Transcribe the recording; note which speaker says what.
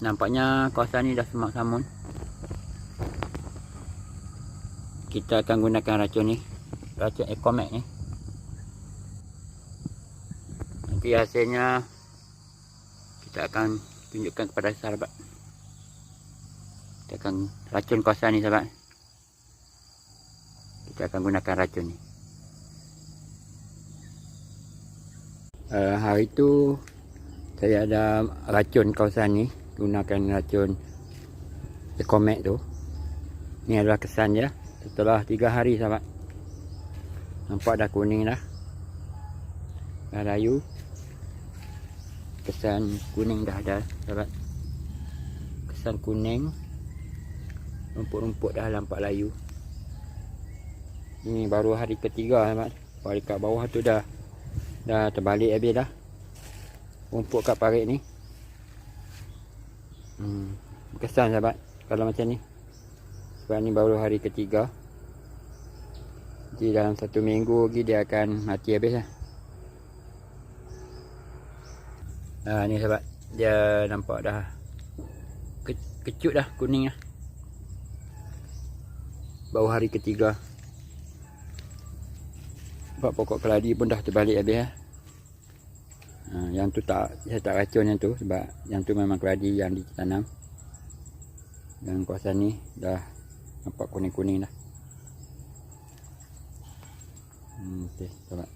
Speaker 1: nampaknya kawasan ni dah semak samun. Kita akan gunakan racun ni. Racun Ecomax ni. Nanti hasilnya kita akan tunjukkan kepada sahabat. Kita akan racun kawasan ni sahabat. Kita akan gunakan racun ni. Uh, hari tu saya ada racun kawasan ni gunakan racun Ecomax tu. Ni adalah kesan dia. Setelah 3 hari sahabat. Nampak dah kuning dah. Dah layu. Kesan kuning dah ada sahabat. Kesan kuning rumput-rumput dah nampak layu. Ini baru hari ketiga sahabat. Hari kat bawah tu dah dah terbalik habis dah. Rumput kat parit ni hmm, kesan sahabat kalau macam ni. Sebab ni baru hari ketiga. Jadi dalam satu minggu lagi dia akan mati habis lah. Ha, ni sahabat. Dia nampak dah ke, kecut dah kuning lah baru hari ketiga. Sebab pokok keladi pun dah terbalik habis lah. Ha, yang tu tak, saya tak racun yang tu sebab yang tu memang keladi yang ditanam. Dan kawasan ni dah nampak kuning-kuning dah. Hmm, okay, sahabat.